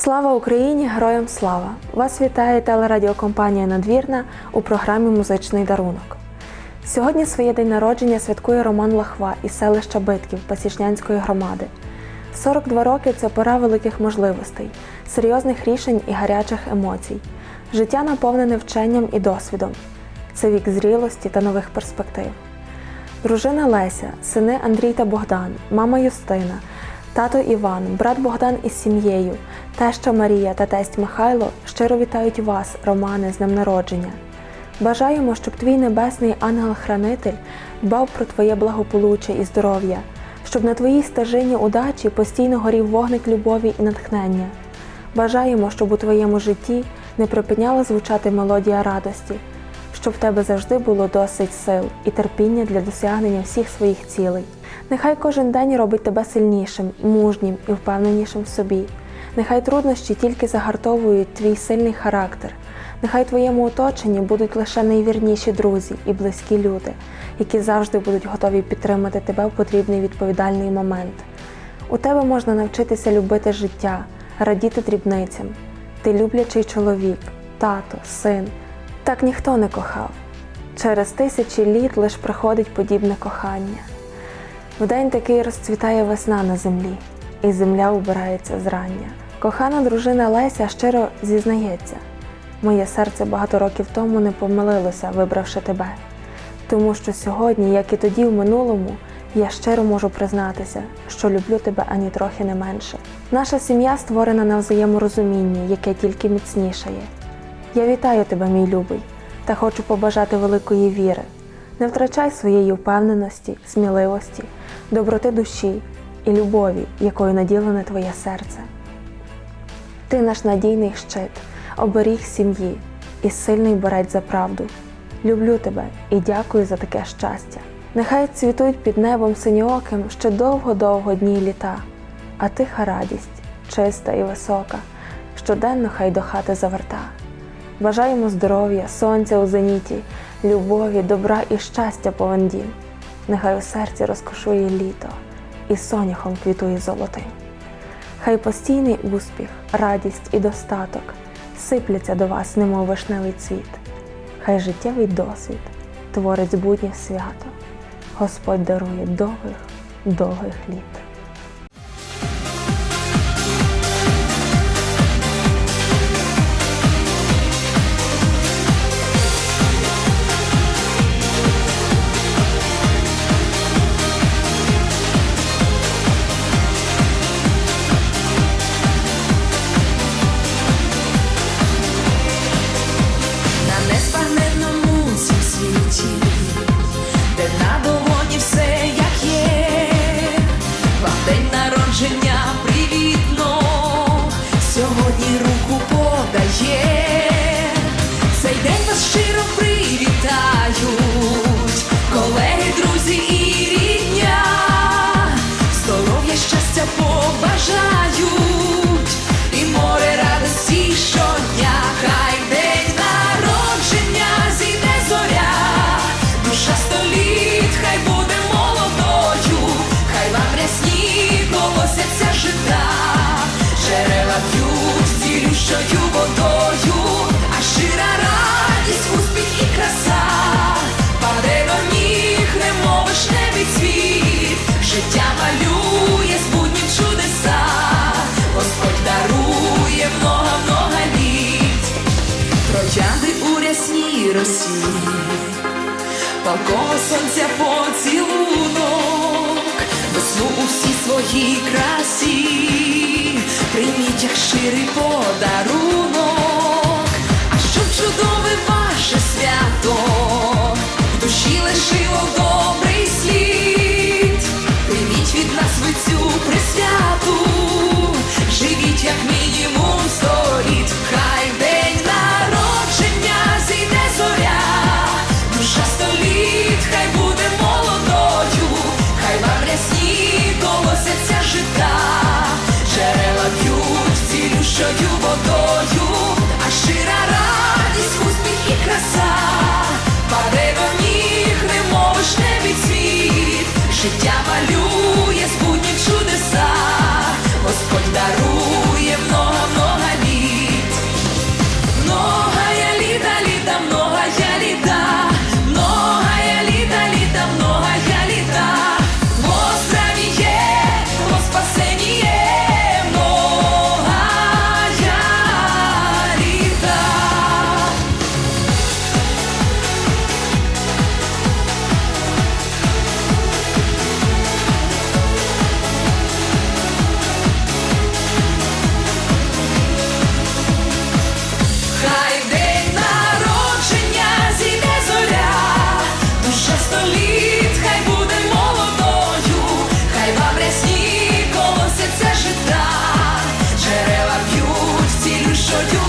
Слава Україні! Героям слава! Вас вітає телерадіокомпанія Надвірна у програмі Музичний дарунок. Сьогодні своє день народження святкує Роман Лахва із селища Битків Пасічнянської громади. 42 роки це пора великих можливостей, серйозних рішень і гарячих емоцій. Життя наповнене вченням і досвідом. Це вік зрілості та нових перспектив. Дружина Леся, сини Андрій та Богдан, мама Юстина, тато Іван, брат Богдан із сім'єю, теща Марія та тесть Михайло щиро вітають вас, Романе, з днем народження. Бажаємо, щоб твій небесний ангел-хранитель дбав про твоє благополуччя і здоров'я, щоб на твоїй стежині удачі постійно горів вогник любові і натхнення. Бажаємо, щоб у твоєму житті не припиняла звучати мелодія радості, щоб в тебе завжди було досить сил і терпіння для досягнення всіх своїх цілей. Нехай кожен день робить тебе сильнішим, мужнім і впевненішим в собі. Нехай труднощі тільки загартовують твій сильний характер. Нехай твоєму оточенні будуть лише найвірніші друзі і близькі люди, які завжди будуть готові підтримати тебе в потрібний відповідальний момент. У тебе можна навчитися любити життя, радіти дрібницям. Ти люблячий чоловік, тато, син. Так ніхто не кохав. Через тисячі літ лиш приходить подібне кохання. В день такий розцвітає весна на землі, і земля убирається зрання. Кохана дружина Леся щиро зізнається: моє серце багато років тому не помилилося, вибравши тебе. Тому що сьогодні, як і тоді в минулому, я щиро можу признатися, що люблю тебе ані трохи не менше. Наша сім'я створена на взаєморозумінні, яке тільки міцнішає. Я вітаю тебе, мій любий, та хочу побажати великої віри. Не втрачай своєї впевненості, сміливості, доброти душі і любові, якою наділене твоє серце. Ти наш надійний щит, оберіг сім'ї і сильний борець за правду. Люблю тебе і дякую за таке щастя. Нехай цвітуть під небом синьооким ще довго-довго дні літа, а тиха радість, чиста і висока, щоденно хай до хати заверта. Бажаємо здоров'я, сонця у зеніті, любові, добра і щастя повен дім. Нехай у серці розкошує літо і соняхом квітує золотий. Хай постійний успіх, радість і достаток сипляться до вас, немов вишневий цвіт. Хай життєвий досвід творить буднє свято. Господь дарує довгих, довгих літ. П'ють цілющою водою, а щира радість, успіх і краса, паде до ніг, немов вишневий цвіт, життя малює з буднів чудеса, Господь дарує много-много літ, троянди у рясній росі, палкого сонця поцілунок, весну у красі, прийміть як щирий подарунок, а щоб чудове ваше свято, в душі лишило добрий слід, прийміть від нас ви цю присвяту, живіть як мінімум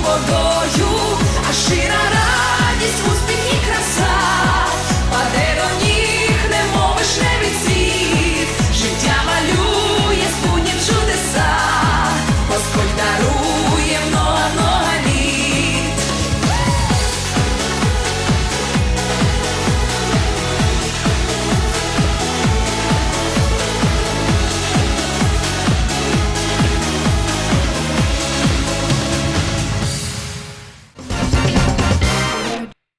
for gold.